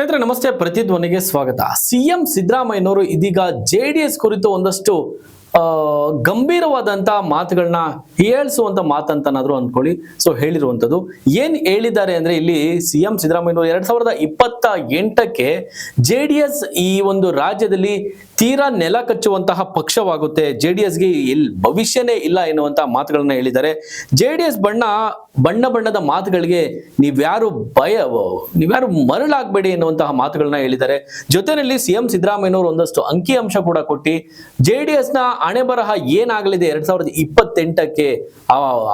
ಸ್ನೇಹಿತರೆ ನಮಸ್ತೆ. ಪ್ರತಿಧ್ವನಿಗೆ ಸ್ವಾಗತ. ಸಿಎಂ ಸಿದ್ದರಾಮಯ್ಯನವರು ಇದೀಗ ಜೆ ಡಿ ಎಸ್ ಕುರಿತು ಒಂದಷ್ಟು ಆ, ಗಂಭೀರವಾದಂತ ಮಾತುಗಳನ್ನ ಹೇಳಿಸುವಂಥ ಮಾತಂತನಾದ್ರೂ ಅಂದ್ಕೊಳ್ಳಿ ಸೊ ಹೇಳಿರುವಂಥದ್ದು ಏನ್ ಹೇಳಿದ್ದಾರೆ ಅಂದ್ರೆ ಇಲ್ಲಿ ಸಿಎಂ ಸಿದ್ದರಾಮಯ್ಯನವರು ಎರಡ್ ಸಾವಿರದ ಇಪ್ಪತ್ತ ಎಂಟಕ್ಕೆ ಜೆ ಡಿ ಎಸ್ ಈ ಒಂದು ರಾಜ್ಯದಲ್ಲಿ ತೀರಾ ನೆಲ ಕಚ್ಚುವಂತಹ ಪಕ್ಷವಾಗುತ್ತೆ. ಜೆ ಡಿ ಎಸ್ಗೆ ಎಲ್ ಭವಿಷ್ಯನೇ ಇಲ್ಲ ಎನ್ನುವಂತಹ ಮಾತುಗಳನ್ನ ಹೇಳಿದ್ದಾರೆ. ಜೆ ಡಿ ಎಸ್ ಬಣ್ಣ ಬಣ್ಣ ಬಣ್ಣದ ಮಾತುಗಳಿಗೆ ನೀವ್ಯಾರು ಭಯ ನೀವ್ಯಾರು ಮರಳಾಗಬೇಡಿ ಎನ್ನುವಂತಹ ಮಾತುಗಳನ್ನ ಹೇಳಿದ್ದಾರೆ. ಜೊತೆಯಲ್ಲಿ ಸಿಎಂ ಸಿದ್ದರಾಮಯ್ಯನವರು ಒಂದಷ್ಟು ಅಂಕಿ ಅಂಶ ಕೂಡ ಕೊಟ್ಟು ಜೆ ಡಿ ಎಸ್ನ ಹಣೆ ಬರಹ ಏನಾಗಲಿದೆ? ಎರಡ್ ಸಾವಿರದ ಇಪ್ಪತ್ತೆಂಟಕ್ಕೆ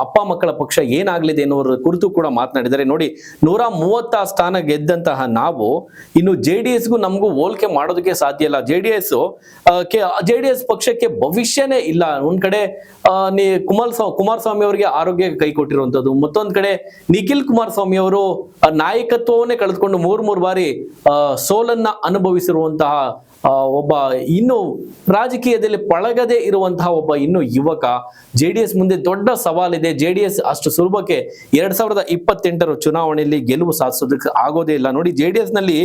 ಅಪ್ಪ ಮಕ್ಕಳ ಪಕ್ಷ ಏನಾಗಲಿದೆ ಎನ್ನುವರ ಕುರಿತು ಕೂಡ ಮಾತನಾಡಿದ್ದಾರೆ. ನೋಡಿ, ನೂರ ಮೂವತ್ತ ಸ್ಥಾನ ಗೆದ್ದಂತಹ ನಾವು ಇನ್ನು ಜೆ ಡಿ ಎಸ್ಗೂ ನಮಗೂ ಹೋಲಿಕೆ ಮಾಡೋದಕ್ಕೆ ಸಾಧ್ಯ ಇಲ್ಲ. J D S J D S ಪಕ್ಷಕ್ಕೆ ಭವಿಷ್ಯನೇ ಇಲ್ಲ. ಒಂದ್ ಕಡೆ ನೀ ಕುಮಾರ್ ಕುಮಾರಸ್ವಾಮಿ ಅವರಿಗೆ ಆರೋಗ್ಯ ಕೈ ಕೊಟ್ಟಿರುವಂತದ್ದು. ಮತ್ತೊಂದ್ ಕಡೆ ನಿಖಿಲ್ ಕುಮಾರಸ್ವಾಮಿ ಅವರು ನಾಯಕತ್ವವನ್ನೇ ಕಳೆದುಕೊಂಡು ಮೂರ್, ಮೂರು ಬಾರಿ ಸೋಲನ್ನ ಅನುಭವಿಸಿರುವಂತಹ ಒಬ್ಬ ಇನ್ನು ರಾಜಕೀಯದಲ್ಲಿ ಪಳಗದೆ ಇರುವಂತಹ ಒಬ್ಬ ಇನ್ನು ಯುವಕ. ಜೆ ಮುಂದೆ ದೊಡ್ಡ ಸವಾಲಿದೆ. ಜೆ ಡಿ ಎಸ್ ಅಷ್ಟು ಸುಲಭಕ್ಕೆ ಎರಡ್ ಸಾವಿರದ ಇಪ್ಪತ್ತೆಂಟರ ಚುನಾವಣೆಯಲ್ಲಿ ಗೆಲುವು ಸಾಧಿಸೋದಕ್ಕೆ ಆಗೋದೇ ಇಲ್ಲ. ನೋಡಿ ಜೆ ಡಿ ಎಸ್ನಲ್ಲಿ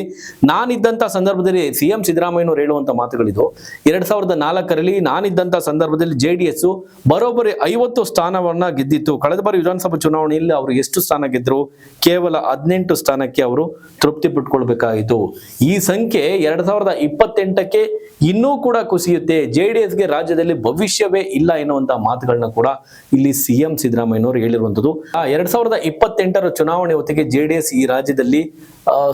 ನಾನಿದ್ದಂತ ಸಂದರ್ಭದಲ್ಲಿ ಸಿ ಎಂ ಸಿದ್ದರಾಮಯ್ಯನವರು ಹೇಳುವಂತ ಮಾತುಗಳಿದು, ಎರಡ್ ಸಾವಿರದ ನಾಲ್ಕರಲ್ಲಿ ನಾನಿದ್ದಂತ ಸಂದರ್ಭದಲ್ಲಿ ಜೆ ಡಿ ಎಸ್ ಬರೋಬ್ಬರಿ ಐವತ್ತು ಸ್ಥಾನವನ್ನ ಗೆದ್ದಿತ್ತು. ಕಳೆದ ಬಾರಿ ವಿಧಾನಸಭಾ ಚುನಾವಣೆಯಲ್ಲಿ ಅವರು ಎಷ್ಟು ಸ್ಥಾನ ಗೆದ್ರು? ಕೇವಲ ಹದಿನೆಂಟು ಸ್ಥಾನಕ್ಕೆ ಅವರು ತೃಪ್ತಿ ಪಟ್ಕೊಳ್ಬೇಕಾಯಿತು. ಈ ಸಂಖ್ಯೆ ಎರಡ್ ಸಾವಿರದ ಇಪ್ಪತ್ತೆಂಟಕ್ಕೆ ಇನ್ನೂ ಕೂಡ ಕುಸಿಯುತ್ತೆ. ಜೆ ಡಿ ಎಸ್ಗೆ ರಾಜ್ಯದಲ್ಲಿ ಭವಿಷ್ಯವೇ ಇಲ್ಲ ಎನ್ನುವಂತಹ ಮಾತುಗಳನ್ನ ಕೂಡ ಇಲ್ಲಿ ಸಿಎಂ ಸಿದ್ದರಾಮಯ್ಯನವರು ಹೇಳಿರುವಂತದ್ದು ಎರಡ್ ಸಾವಿರದ ಇಪ್ಪತ್ತೆಂಟರ ಚುನಾವಣೆ ಹೊತ್ತಿಗೆ ಜೆ ಡಿ ಎಸ್ ಈ ರಾಜ್ಯದಲ್ಲಿ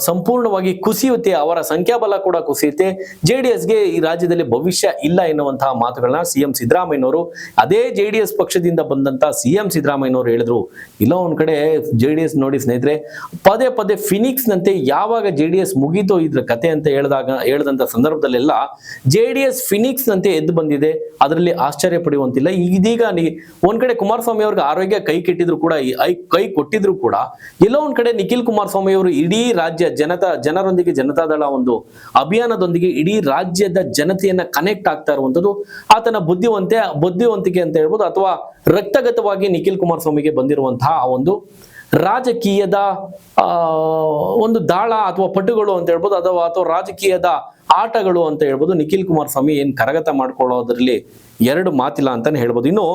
ಸಂಪೂರ್ಣವಾಗಿ ಕುಸಿಯುತ್ತೆ, ಅವರ ಸಂಖ್ಯಾಬಲ ಕೂಡ ಕುಸಿಯುತ್ತೆ. ಜೆ ಡಿ ಎಸ್ಗೆ ಈ ರಾಜ್ಯದಲ್ಲಿ ಭವಿಷ್ಯ ಇಲ್ಲ ಎನ್ನುವಂತಹ ಮಾತುಗಳನ್ನ ಸಿಎಂ ಸಿದ್ದರಾಮಯ್ಯನವರು, ಅದೇ ಜೆ ಡಿ ಎಸ್ ಪಕ್ಷದಿಂದ ಬಂದಂತ ಸಿಎಂ ಸಿದ್ದರಾಮಯ್ಯನವರು ಹೇಳಿದ್ರು. ಇಲ್ಲ, ಒಂದ್ ಕಡೆ ಜೆ ಡಿ ಎಸ್ ನೋಡಿ ಸ್ನೇಹಿತರೆ, ಪದೇ ಪದೇ ಫಿನಿಕ್ಸ್ ನಂತೆ ಯಾವಾಗ ಜೆ ಡಿ ಎಸ್ ಮುಗೀತೋ ಇದ್ರ ಕತೆ ಅಂತ ಹೇಳಿದಾಗ, ಹೇಳಿದಂತ ಸಂದರ್ಭದಲ್ಲೆಲ್ಲ ಜೆ ಡಿ ಎಸ್ ಫಿನಿಕ್ಸ್ ನಂತೆ ಎದ್ದು ಬಂದಿದೆ. ಅದರಲ್ಲಿ ಆಶ್ಚರ್ಯ ಪಡೆಯುವಂತಿಲ್ಲ ಇದೀಗ ಒಂದ್ ಕಡೆ ಕುಮಾರಸ್ವಾಮಿ ಅವ್ರಿಗೆ ಆರೋಗ್ಯ ಕೈ ಕೆಟ್ಟಿದ್ರು ಕೂಡ ಕೈ ಕೊಟ್ಟಿದ್ರು ಕೂಡ ಎಲ್ಲೋ ಒಂದ್ ಕಡೆ ನಿಖಿಲ್ ಕುಮಾರಸ್ವಾಮಿ ಅವರು ಇಡೀ ರಾಜ್ಯ ಜನತಾ, ಜನರೊಂದಿಗೆ ಜನತಾದಳ ಒಂದು ಅಭಿಯಾನದೊಂದಿಗೆ ಇಡೀ ರಾಜ್ಯದ ಜನತೆಯನ್ನ ಕನೆಕ್ಟ್ ಆಗ್ತಾ ಇರುವಂತದ್ದು ಆತನ ಬುದ್ಧಿವಂತೆ, ಬುದ್ಧಿವಂತಿಕೆ ಅಂತ ಹೇಳ್ಬೋದು, ಅಥವಾ ರಕ್ತಗತವಾಗಿ ನಿಖಿಲ್ ಕುಮಾರಸ್ವಾಮಿಗೆ ಬಂದಿರುವಂತಹ ಒಂದು ರಾಜಕೀಯದ ಒಂದು ದಾಳ ಅಥವಾ ಪಟುಗಳು ಅಂತ ಹೇಳ್ಬೋದು, ಅಥವಾ ಅಥವಾ ರಾಜಕೀಯದ ಆಟಗಳು ಅಂತ ಹೇಳ್ಬೋದು, ನಿಖಿಲ್ ಕುಮಾರಸ್ವಾಮಿ ಏನು ಕರಗತ ಮಾಡ್ಕೊಳ್ಳೋದ್ರಲ್ಲಿ ಎರಡು ಮಾತಿಲ್ಲ ಅಂತಾನೆ ಹೇಳ್ಬೋದು. ಇನ್ನು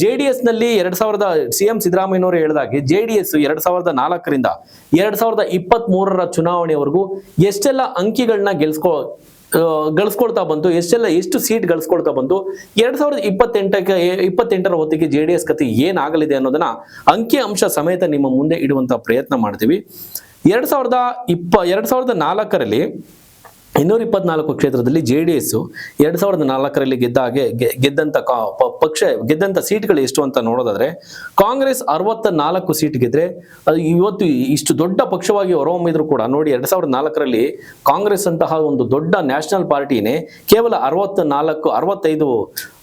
ಜೆ ಡಿ ಎಸ್ನಲ್ಲಿ ಎರಡ್ ಸಾವಿರದ ಸಿ ಎಂ ಸಿದ್ದರಾಮಯ್ಯನವರು ಹೇಳಿದಾಗೆ ಜೆ ಡಿ ಎಸ್ ಎರಡ್ ಸಾವಿರದ ನಾಲ್ಕರಿಂದ ಎರಡ್ ಸಾವಿರದ ಇಪ್ಪತ್ತ್ ಮೂರರ ಚುನಾವಣೆವರೆಗೂ ಎಷ್ಟೆಲ್ಲ ಅಂಕಿಗಳನ್ನ ಗೆಲ್ಸ್ಕೊ ಗಳಿಸ್ಕೊಳ್ತಾ ಬಂತು, ಎಷ್ಟೆಲ್ಲ, ಎಷ್ಟು ಸೀಟ್ ಗಳಿಸ್ಕೊಳ್ತಾ ಬಂತು, ಎರಡ್ ಸಾವಿರದ ಇಪ್ಪತ್ತೆಂಟಕ್ಕೆ, ಇಪ್ಪತ್ತೆಂಟರ ಹೊತ್ತಿಗೆ ಜೆ ಡಿ ಎಸ್ ಕತೆ ಏನಾಗಲಿದೆ ಅನ್ನೋದನ್ನ ಅಂಕಿ ಅಂಶ ಸಮೇತ ನಿಮ್ಮ ಮುಂದೆ ಇಡುವಂತ ಪ್ರಯತ್ನ ಮಾಡ್ತೀವಿ. ಎರಡ್ ಸಾವಿರದ ಇಪ್ಪ, ಎರಡ್ ಸಾವಿರದ ನಾಲ್ಕರಲ್ಲಿ ಇನ್ನೂರ ಇಪ್ಪತ್ನಾಲ್ಕು ಕ್ಷೇತ್ರದಲ್ಲಿ ಜೆ ಡಿ ಎಸ್ ಎರಡ್ ಸಾವಿರದ ನಾಲ್ಕರಲ್ಲಿ ಗೆದ್ದ ಹಾಗೆ ಗೆ- ಗೆದ್ದಂತ ಕಾ- ಪಕ್ಷ, ಗೆದ್ದಂತ ಸೀಟ್ಗಳು ಎಷ್ಟು ಅಂತ ನೋಡೋದಾದ್ರೆ ಕಾಂಗ್ರೆಸ್ ಅರವತ್ತ ನಾಲ್ಕು ಸೀಟ್ ಗೆದ್ರೆ ಅದು ಇವತ್ತು ಇಷ್ಟು ದೊಡ್ಡ ಪಕ್ಷವಾಗಿ ಹೊರಹೊಮ್ಮಿದ್ರು ಕೂಡ ನೋಡಿ ಎರಡ್ ಸಾವಿರದ ನಾಲ್ಕರಲ್ಲಿ ಕಾಂಗ್ರೆಸ್ ಅಂತಹ ಒಂದು ದೊಡ್ಡ ನ್ಯಾಷನಲ್ ಪಾರ್ಟಿನೇ ಕೇವಲ ಅರವತ್ತ ನಾಲ್ಕು ಅರವತ್ತೈದು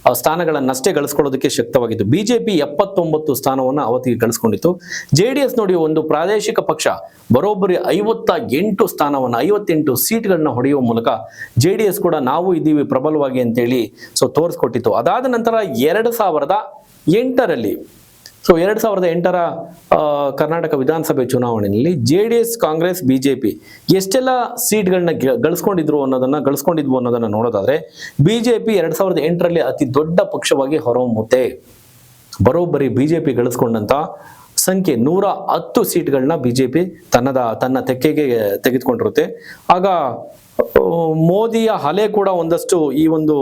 ಆ, ಸ್ಥಾನಗಳನ್ನಷ್ಟೇ ಗಳಿಸ್ಕೊಳ್ಳೋದಕ್ಕೆ ಶಕ್ತವಾಗಿತ್ತು ಬಿಜೆಪಿ ಎಪ್ಪತ್ತೊಂಬತ್ತು ಸ್ಥಾನವನ್ನು ಅವತ್ತಿಗೆ ಗಳಿಸ್ಕೊಂಡಿತ್ತು. ಜೆ ಡಿ ಎಸ್ ನೋಡಿ ಒಂದು ಪ್ರಾದೇಶಿಕ ಪಕ್ಷ ಬರೋಬ್ಬರಿ ಐವತ್ತ ಎಂಟು ಸ್ಥಾನವನ್ನು ಐವತ್ತೆಂಟು ಸೀಟ್ಗಳನ್ನ ಹೊಡೆಯುವ ಮೂಲಕ ಜೆ ಡಿ ಎಸ್ ಕೂಡ ನಾವು ಇದ್ದೀವಿ ಪ್ರಬಲವಾಗಿ ಅಂತೇಳಿ ಸೊ ತೋರಿಸ್ಕೊಟ್ಟಿತ್ತು. ಅದಾದ ನಂತರ ಎರಡು ಸಾವಿರದ ಎಂಟರಲ್ಲಿ ಸೊ ಎರಡು ಸಾವಿರದ ಎಂಟರ ಕರ್ನಾಟಕ ವಿಧಾನಸಭೆ ಚುನಾವಣೆಯಲ್ಲಿ J D S, Congress BJP ಎಷ್ಟೆಲ್ಲ ಸೀಟ್ಗಳನ್ನ ಗಳಿಸ್ಕೊಂಡಿದ್ರು ಅನ್ನೋದನ್ನ, ಗಳಿಸ್ಕೊಂಡಿದ್ವು ಅನ್ನೋದನ್ನ ನೋಡೋದಾದ್ರೆ ಬಿಜೆಪಿ ಎರಡ್ ಸಾವಿರದ ಎಂಟರಲ್ಲಿ ಅತಿ ದೊಡ್ಡ ಪಕ್ಷವಾಗಿ ಹೊರಹೊಮ್ಮುತ್ತೆ. ಬರೋಬ್ಬರಿ ಬಿಜೆಪಿ ಗಳಿಸ್ಕೊಂಡಂತ ಸಂಖ್ಯೆ ನೂರ ಹತ್ತು ಸೀಟ್ಗಳನ್ನ ಬಿಜೆಪಿ ತನ್ನದ, ತನ್ನ ತೆಕ್ಕೆಗೆ ತೆಗೆದುಕೊಂಡಿರುತ್ತೆ. ಆಗ ಮೋದಿಯ ಹಲೆ ಕೂಡ ಒಂದಷ್ಟು ಈ ಒಂದು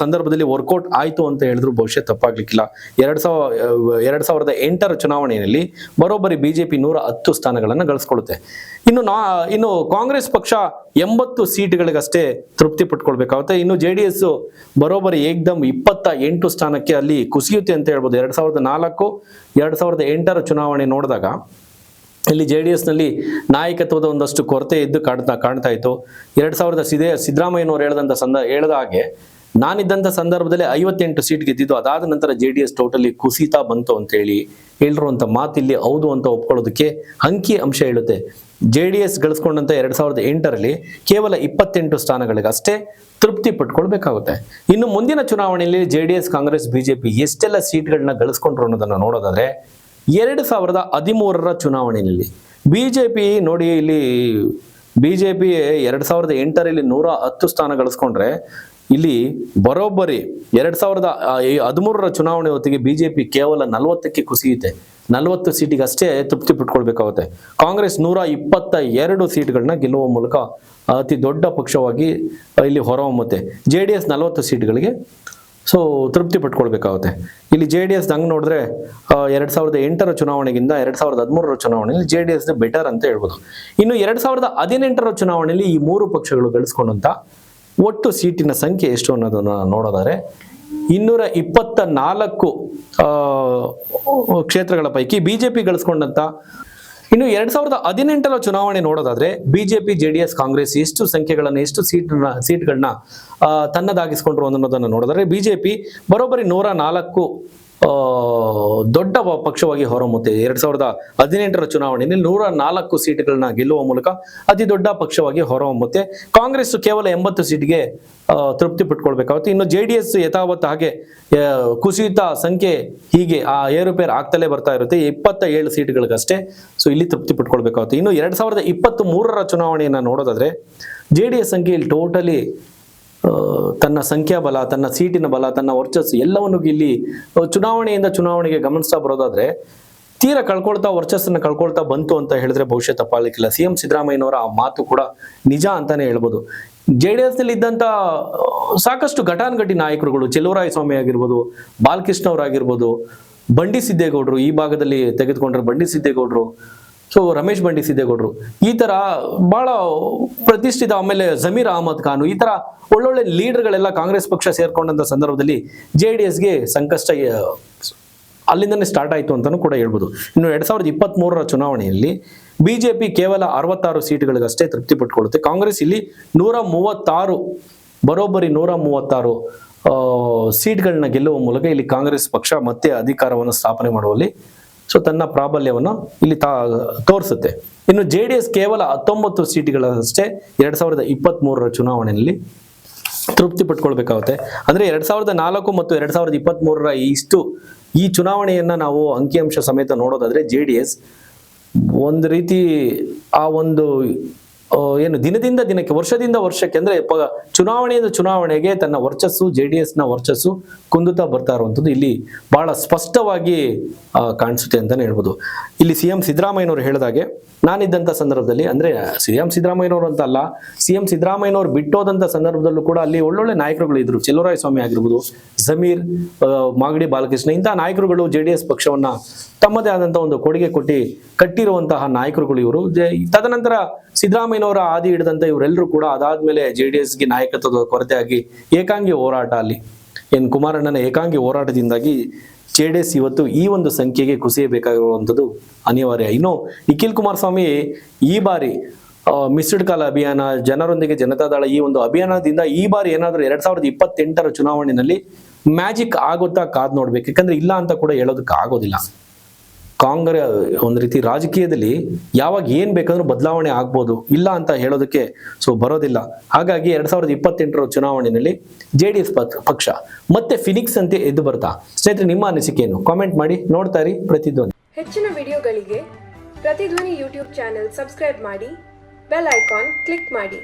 ಸಂದರ್ಭದಲ್ಲಿ ವರ್ಕೌಟ್ ಆಯ್ತು ಅಂತ ಹೇಳಿದ್ರು ಬಹುಶಃ ತಪ್ಪಾಗ್ಲಿಕ್ಕಿಲ್ಲ. ಎರಡ್ ಸಾವಿರ ಎರಡ್ ಸಾವಿರದ ಎಂಟರ ಚುನಾವಣೆಯಲ್ಲಿ ಬರೋಬ್ಬರಿ ಬಿಜೆಪಿ ನೂರ ಹತ್ತು ಸ್ಥಾನಗಳನ್ನು ಗಳಿಸ್ಕೊಳ್ಳುತ್ತೆ. ಇನ್ನು ನಾ, ಇನ್ನು ಕಾಂಗ್ರೆಸ್ ಪಕ್ಷ ಎಂಬತ್ತು ಸೀಟ್ಗಳಿಗಷ್ಟೇ ತೃಪ್ತಿ ಪಟ್ಕೊಳ್ಬೇಕಾಗುತ್ತೆ. ಇನ್ನು ಜೆ ಡಿ ಎಸ್ ಬರೋಬ್ಬರಿ ಏಕ್ದಮ್ ಇಪ್ಪತ್ತ ಎಂಟು ಸ್ಥಾನಕ್ಕೆ ಅಲ್ಲಿ ಕುಸಿಯುತ್ತೆ ಅಂತ ಹೇಳ್ಬೋದು. ಎರಡ್ ಸಾವಿರದ ನಾಲ್ಕು, ಎರಡ್ ಸಾವಿರದ ಎಂಟರ ಚುನಾವಣೆ ನೋಡಿದಾಗ ಇಲ್ಲಿ ಜೆ ಡಿ ಎಸ್ನಲ್ಲಿ ನಾಯಕತ್ವದ ಒಂದಷ್ಟು ಕೊರತೆ ಇದ್ದು ಕಾಣ್ತಾ ಕಾಣ್ತಾ ಇತ್ತು. ಎರಡು ಸಾವಿರದ ಸಿದೇ, ಸಿದ್ದರಾಮಯ್ಯನವರು ಹೇಳಿದಂಥ ಸಂದ, ಹೇಳಿದ ಹಾಗೆ ನಾನಿದ್ದಂಥ ಸಂದರ್ಭದಲ್ಲಿ ಐವತ್ತೆಂಟು ಸೀಟ್ ಗೆದ್ದಿದ್ದು, ಅದಾದ ನಂತರ ಜೆ ಡಿ ಎಸ್ ಟೋಟಲಿ ಕುಸಿತಾ ಬಂತು ಅಂತೇಳಿ ಹೇಳಿರುವಂಥ ಮಾತಿಲ್ಲಿ ಹೌದು ಅಂತ ಒಪ್ಕೊಳ್ಳೋದಕ್ಕೆ ಅಂಕಿ ಅಂಶ ಹೇಳುತ್ತೆ. ಜೆ ಡಿ ಎಸ್ ಗಳಿಸ್ಕೊಂಡಂತ ಎರಡು ಸಾವಿರದ ಎಂಟರಲ್ಲಿ ಕೇವಲ ಇಪ್ಪತ್ತೆಂಟು ಸ್ಥಾನಗಳಿಗೆ ಅಷ್ಟೇ ತೃಪ್ತಿ ಪಟ್ಕೊಳ್ಬೇಕಾಗುತ್ತೆ. ಇನ್ನು ಮುಂದಿನ ಚುನಾವಣೆಯಲ್ಲಿ J D S Congress, BJP ಎಷ್ಟೆಲ್ಲ ಸೀಟ್ಗಳನ್ನ ಗಳಿಸ್ಕೊಂಡ್ರು ಅನ್ನೋದನ್ನ ನೋಡೋದಾದ್ರೆ ಎರಡು ಸಾವಿರದ ಹದಿಮೂರರ ಚುನಾವಣೆಯಲ್ಲಿ ಬಿ ಜೆ ಪಿ ನೋಡಿ ಇಲ್ಲಿ ಬಿ ಜೆ ಪಿ ಎರಡು ಸಾವಿರದ ಎಂಟರಲ್ಲಿ ನೂರ ಹತ್ತು ಸ್ಥಾನ ಗಳಿಸ್ಕೊಂಡ್ರೆ ಇಲ್ಲಿ ಬರೋಬ್ಬರಿ ಎರಡು ಸಾವಿರದ ಹದಿಮೂರರ ಚುನಾವಣೆ ಹೊತ್ತಿಗೆ ಬಿಜೆಪಿ ಕೇವಲ ನಲವತ್ತಕ್ಕೆ ಕುಸಿಯುತ್ತೆ. ನಲವತ್ತು ಸೀಟಿಗೆ ಅಷ್ಟೇ ತೃಪ್ತಿ ಪಟ್ಕೊಳ್ಬೇಕಾಗುತ್ತೆ. ಕಾಂಗ್ರೆಸ್ ನೂರ ಇಪ್ಪತ್ತ ಎರಡು ಸೀಟ್ಗಳನ್ನ ಗೆಲ್ಲುವ ಮೂಲಕ ಅತಿ ದೊಡ್ಡ ಪಕ್ಷವಾಗಿ ಇಲ್ಲಿ ಹೊರಹೊಮ್ಮುತ್ತೆ. ಜೆ ಡಿ ಎಸ್ ನಲವತ್ತು ಸೀಟ್ಗಳಿಗೆ ಸೊ ತೃಪ್ತಿ ಪಟ್ಕೊಳ್ಬೇಕಾಗುತ್ತೆ. ಇಲ್ಲಿ ಜೆ ಡಿ ಎಸ್ ಹಂಗೆ ನೋಡಿದ್ರೆ ಎರಡು ಸಾವಿರದ ಎಂಟರ ಚುನಾವಣೆಗಿಂತ ಎರಡು ಸಾವಿರದ ಹದಿಮೂರರ ಚುನಾವಣೆಯಲ್ಲಿ ಜೆ ಡಿ ಎಸ್ ಬೆಟರ್ ಅಂತ ಹೇಳ್ಬೋದು. ಇನ್ನು ಎರಡು ಸಾವಿರದ ಹದಿನೆಂಟರ ಚುನಾವಣೆಯಲ್ಲಿ ಈ ಮೂರು ಪಕ್ಷಗಳು ಗಳಿಸ್ಕೊಂಡಂತ ಒಟ್ಟು ಸೀಟಿನ ಸಂಖ್ಯೆ ಎಷ್ಟು ಅನ್ನೋದನ್ನ ನೋಡೋದಾದ್ರೆ, ಇನ್ನೂರ ಇಪ್ಪತ್ತ ನಾಲ್ಕು ಕ್ಷೇತ್ರಗಳ ಪೈಕಿ ಬಿಜೆಪಿ ಗಳಿಸ್ಕೊಂಡಂತ ಇನ್ನು ಎರಡ್ ಸಾವಿರದ ಹದಿನೆಂಟರ ಚುನಾವಣೆ ನೋಡೋದಾದ್ರೆ ಬಿಜೆಪಿ, ಜೆಡಿಎಸ್, ಕಾಂಗ್ರೆಸ್ ಎಷ್ಟು ಸಂಖ್ಯೆಗಳನ್ನ, ಎಷ್ಟು ಸೀಟ್ ಸೀಟ್ಗಳನ್ನ ತನ್ನದಾಗಿಸ್ಕೊಂಡ್ರು ಅನ್ನೋದನ್ನ ನೋಡಿದ್ರೆ ಬಿಜೆಪಿ ಬರೋಬ್ಬರಿ ನೂರ ನಾಲ್ಕು ದೊಡ್ಡ ಪಕ್ಷವಾಗಿ ಹೊರಹೊಮ್ಮುತ್ತೆ ಎರಡ್ ಸಾವಿರದ ಹದಿನೆಂಟರ ಚುನಾವಣೆಯಲ್ಲಿ ನೂರ ನಾಲ್ಕು ಸೀಟ್ಗಳನ್ನ ಗೆಲ್ಲುವ ಮೂಲಕ ಅತಿ ದೊಡ್ಡ ಪಕ್ಷವಾಗಿ ಹೊರಹೊಮ್ಮುತ್ತೆ. ಕಾಂಗ್ರೆಸ್ ಕೇವಲ ಎಂಬತ್ತು ಸೀಟ್ಗೆ ತೃಪ್ತಿ ಪಟ್ಕೊಳ್ಬೇಕಾಗುತ್ತೆ. ಇನ್ನು ಜೆ ಡಿ ಎಸ್ ಯಥಾವತ್ ಹಾಗೆ ಕುಸಿತ ಸಂಖ್ಯೆ ಹೀಗೆ, ಆ, ಏರುಪೇರು ಆಗ್ತಲೇ ಬರ್ತಾ ಇರುತ್ತೆ. ಇಪ್ಪತ್ತ ಏಳು ಸೀಟ್ಗಳಿಗಷ್ಟೇ. ಸೊ ಇಲ್ಲಿ ತೃಪ್ತಿ ಪಟ್ಕೊಳ್ಬೇಕಾಗುತ್ತೆ. ಇನ್ನು ಎರಡ್ ಸಾವಿರದ ಇಪ್ಪತ್ತ್ ಮೂರರ ಚುನಾವಣೆಯನ್ನ ನೋಡೋದಾದ್ರೆ, ಜೆ ಡಿ ಎಸ್ ಸಂಖ್ಯೆ ಇಲ್ಲಿ ಟೋಟಲಿ ತನ್ನ ಸಂಖ್ಯಾಬಲ ತನ್ನ ಸೀಟಿನ ಬಲ, ತನ್ನ ವರ್ಚಸ್ಸು ಎಲ್ಲವನ್ನು ಇಲ್ಲಿ ಚುನಾವಣೆಯಿಂದ ಚುನಾವಣೆಗೆ ಗಮನಿಸ್ತಾ ಬರೋದಾದ್ರೆ, ತೀರ ಕಳ್ಕೊಳ್ತಾ ವರ್ಚಸ್ಸನ್ನು ಕಳ್ಕೊಳ್ತಾ ಬಂತು ಅಂತ ಹೇಳಿದ್ರೆ ಭವಿಷ್ಯ ತಪ್ಪಾಗಲಿಕ್ಕಿಲ್ಲ. ಸಿ ಎಂ ಸಿದ್ದರಾಮಯ್ಯನವರ ಆ ಮಾತು ಕೂಡ ನಿಜ ಅಂತಾನೆ ಹೇಳ್ಬೋದು. ಜೆ ಡಿ ಎಸ್ ಇದ್ದಂತ ಸಾಕಷ್ಟು ಘಟಾನುಘಟಿ ನಾಯಕರುಗಳು ಸ್ವಾಮಿ ಆಗಿರ್ಬೋದು, ಬಾಲಕೃಷ್ಣ ಅವರಾಗಿರ್ಬೋದು, ಬಂಡಿ ಸಿದ್ದೇಗೌಡರು, ಈ ಭಾಗದಲ್ಲಿ ತೆಗೆದುಕೊಂಡ್ರೆ ಬಂಡಿ ಸಿದ್ದೇಗೌಡರು ಸೊ ರಮೇಶ್ ಬಂಡಿ ಸಿದ್ದೇಗೌಡರು, ಈ ತರ ಬಹಳ ಪ್ರತಿಷ್ಠಿತ ಆಮೇಲೆ ಜಮೀರ್ ಅಹಮದ್ ಖಾನ್, ಈ ತರ ಒಳ್ಳೊಳ್ಳೆ ಲೀಡರ್ಗಳೆಲ್ಲ ಕಾಂಗ್ರೆಸ್ ಪಕ್ಷ ಸೇರ್ಕೊಂಡಂತ ಸಂದರ್ಭದಲ್ಲಿ ಜೆ ಡಿ ಎಸ್ಗೆ ಸಂಕಷ್ಟ ಅಲ್ಲಿಂದನೇ ಸ್ಟಾರ್ಟ್ ಆಯಿತು ಅಂತಲೂ ಕೂಡ ಹೇಳ್ಬೋದು. ಇನ್ನು ಎರಡ್ ಸಾವಿರದ ಇಪ್ಪತ್ತ್ ಮೂರರ ಚುನಾವಣೆಯಲ್ಲಿ ಬಿಜೆಪಿ ಕೇವಲ ಅರವತ್ತಾರು ಸೀಟ್ಗಳಿಗಷ್ಟೇ ತೃಪ್ತಿ ಪಟ್ಕೊಳ್ಳುತ್ತೆ. ಕಾಂಗ್ರೆಸ್ ಇಲ್ಲಿ ನೂರ ಮೂವತ್ತಾರು, ಬರೋಬ್ಬರಿ ನೂರ ಮೂವತ್ತಾರು ಸೀಟ್ಗಳನ್ನ ಗೆಲ್ಲುವ ಮೂಲಕ ಇಲ್ಲಿ ಕಾಂಗ್ರೆಸ್ ಪಕ್ಷ ಮತ್ತೆ ಅಧಿಕಾರವನ್ನು ಸ್ಥಾಪನೆ ಮಾಡುವಲ್ಲಿ ಸೊ ತನ್ನ ಪ್ರಾಬಲ್ಯವನ್ನು ಇಲ್ಲಿ ತಾ, ತೋರಿಸುತ್ತೆ. ಇನ್ನು ಜೆ ಡಿ ಎಸ್ ಕೇವಲ ಹತ್ತೊಂಬತ್ತು ಸೀಟ್ಗಳಷ್ಟೇ ಎರಡ್ ಸಾವಿರದ ಇಪ್ಪತ್ತ್ ಮೂರರ ಚುನಾವಣೆಯಲ್ಲಿ ತೃಪ್ತಿ ಪಟ್ಕೊಳ್ಬೇಕಾಗುತ್ತೆ. ಅಂದ್ರೆ ಎರಡ್ ಸಾವಿರದ ನಾಲ್ಕು ಮತ್ತು ಎರಡ್ ಸಾವಿರದ ಇಪ್ಪತ್ತ್ ಮೂರರ ಇಷ್ಟು ಈ ಚುನಾವಣೆಯನ್ನ ನಾವು ಅಂಕಿಅಂಶ ಸಮೇತ ನೋಡೋದಾದ್ರೆ ಜೆ ಡಿ ಎಸ್ ಒಂದು ರೀತಿ ಆ ಒಂದು ಏನು ದಿನದಿಂದ ದಿನಕ್ಕೆ, ವರ್ಷದಿಂದ ವರ್ಷಕ್ಕೆ ಅಂದ್ರೆ ಚುನಾವಣೆಯಿಂದ ಚುನಾವಣೆಗೆ ತನ್ನ ವರ್ಚಸ್ಸು ಜೆ ಡಿ ಎಸ್ನ ವರ್ಚಸ್ಸು ಕುಂದುತ್ತಾ ಬರ್ತಾ ಇರುವಂಥದ್ದು ಇಲ್ಲಿ ಬಹಳ ಸ್ಪಷ್ಟವಾಗಿ ಕಾಣಿಸುತ್ತೆ ಅಂತಾನೆ ಹೇಳ್ಬೋದು. ಇಲ್ಲಿ ಸಿ ಎಂ ಸಿದ್ದರಾಮಯ್ಯನವರು ಹೇಳಿದಾಗೆ ನಾನಿದ್ದಂಥ ಸಂದರ್ಭದಲ್ಲಿ, ಅಂದ್ರೆ ಸಿ ಎಂ ಸಿದ್ದರಾಮಯ್ಯನವರು ಅಂತ ಅಲ್ಲ, ಸಿ ಎಂ ಸಿದ್ದರಾಮಯ್ಯನವರು ಬಿಟ್ಟೋದಂಥ ಸಂದರ್ಭದಲ್ಲೂ ಕೂಡ ಅಲ್ಲಿ ಒಳ್ಳೊಳ್ಳೆ ನಾಯಕರುಗಳು ಇದ್ರು. ಚೆಲುವರಾಯ ಸ್ವಾಮಿ ಆಗಿರ್ಬೋದು, ಜಮೀರ್ ಮಾಗಡಿ ಬಾಲಕೃಷ್ಣ ಇಂತಹ ನಾಯಕರುಗಳು ಜೆ ಡಿ ಎಸ್ ಪಕ್ಷವನ್ನ ತಮ್ಮದೇ ಆದಂತಹ ಒಂದು ಕೊಡುಗೆ ಕೊಟ್ಟಿ ಕಟ್ಟಿರುವಂತಹ ನಾಯಕರುಗಳು ಇವರು. ತದನಂತರ ತದನಂತರ ಸಿದ್ದರಾಮಯ್ಯನವರ ಆದಿ ಹಿಡಿದಂತೆ ಇವರೆಲ್ಲರೂ ಕೂಡ ಅದಾದ್ಮೇಲೆ ಜೆ ಡಿ ಎಸ್ಗೆ ನಾಯಕತ್ವದ ಕೊರತೆಯಾಗಿ ಏಕಾಂಗಿ ಹೋರಾಟ ಅಲ್ಲಿ ಎನ್ ಕುಮಾರಣ್ಣನ ಏಕಾಂಗಿ ಹೋರಾಟದಿಂದಾಗಿ ಜೆ ಡಿ ಎಸ್ ಇವತ್ತು ಈ ಒಂದು ಸಂಖ್ಯೆಗೆ ಕುಸಿಯಬೇಕಾಗಿರುವಂಥದ್ದು ಅನಿವಾರ್ಯ. ಇನ್ನು ನಿಖಿಲ್ ಕುಮಾರಸ್ವಾಮಿ ಈ ಬಾರಿ ಮಿಸ್ಡ್ ಕಾಲ್ ಅಭಿಯಾನ, ಜನರೊಂದಿಗೆ ಜನತಾದಳ ಈ ಒಂದು ಅಭಿಯಾನದಿಂದ ಈ ಬಾರಿ ಏನಾದರೂ ಎರಡ್ ಸಾವಿರದ ಇಪ್ಪತ್ತೆಂಟರ ಚುನಾವಣೆಯಲ್ಲಿ ಮ್ಯಾಜಿಕ್ ಆಗುತ್ತಾ ಕಾದ್ ನೋಡ್ಬೇಕು. ಯಾಕಂದ್ರೆ ಇಲ್ಲ ಅಂತ ಕೂಡ ಹೇಳೋದಕ್ಕೆ ಆಗೋದಿಲ್ಲ. ಕಾಂಗ್ರೆಸ್ ಒಂದು ರೀತಿ ರಾಜಕೀಯದಲ್ಲಿ ಯಾವಾಗ ಏನ್ ಬೇಕಂದ್ರೂ ಬದಲಾವಣೆ ಆಗ್ಬೋದು, ಇಲ್ಲ ಅಂತ ಹೇಳೋದಕ್ಕೆ ಸೊ ಬರೋದಿಲ್ಲ. ಹಾಗಾಗಿ ಎರಡ್ ಸಾವಿರದ ಇಪ್ಪತ್ತೆಂಟರ ಚುನಾವಣೆಯಲ್ಲಿ ಜೆ ಡಿ ಎಸ್ ಪಕ್ಷ, ಮತ್ತೆ ಫಿನಿಕ್ಸ್ ಅಂತೆ ಎದ್ದು ಬರ್ತಾ. ಸ್ನೇಹಿತರೆ, ನಿಮ್ಮ ಅನಿಸಿಕೆಯನ್ನು ಕಾಮೆಂಟ್ ಮಾಡಿ, ನೋಡ್ತಾ ಇರಿ ಪ್ರತಿಧ್ವನಿ. ಹೆಚ್ಚಿನ ವಿಡಿಯೋಗಳಿಗೆ ಪ್ರತಿಧ್ವನಿ ಯೂಟ್ಯೂಬ್ ಚಾನೆಲ್ ಸಬ್ಸ್ಕ್ರೈಬ್ ಮಾಡಿ, ಬೆಲ್ ಐಕಾನ್ ಕ್ಲಿಕ್ ಮಾಡಿ.